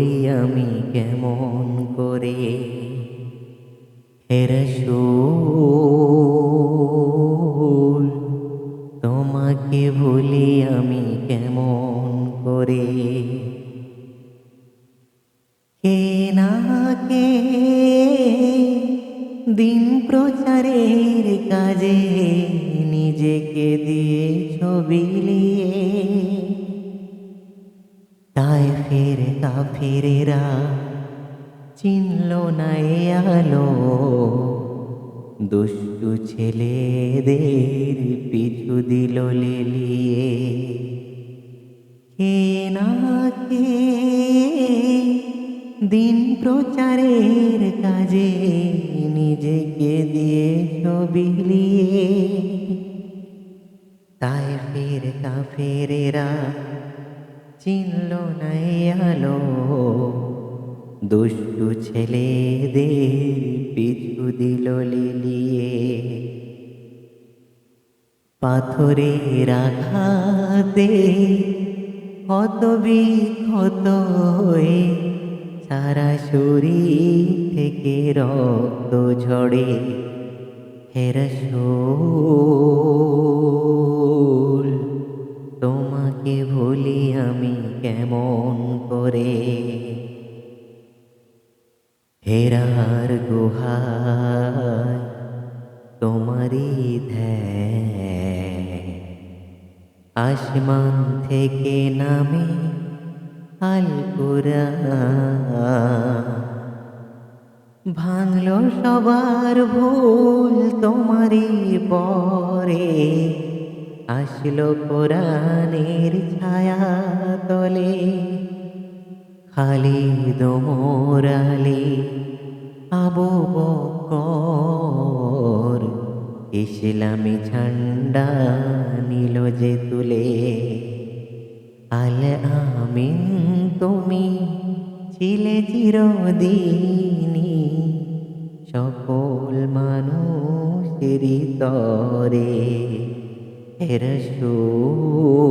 ভুলি আমি কেমন করে? হে রসূল, তোমাকে ভুলি আমি কেমন করে? কে না কে দিন প্রচারের কাজে নিজেকে দিয়ে ছবিলিয়ে তাই ফের কাফেরেরা চিনল না এ আলো। দুষ্টু ছেলেদের পিছু দিল লেলিয়ে। কে না কে দিন প্রচারের কাজে নিজেকে দিয়ে ছবিলিয়ে তাই ফের কাফেরেরা চিনল না আলো। দুষ্টু ছেলেদের পিছু দিল লিলিয়ে। পাথরের আঘাতে ক্ষত বিক্ষত হয়ে সারা শরীর থেকে রক্ত ঝরে হেরসোল করে। হেরার গুহায় তোমারই ধ্যান। আসমান থেকে নামে আল ভাঙল সবার ভুল তোমারই পরে। আসলো কোরআনের ছায়া তলে। খালিদ মোরালি আবু বকর ইসলামী ঝান্ডা নিল যে তুলে আল আমিন তুমি ছিলে চিরদিনী সকল মানুষেরই তরে রসূল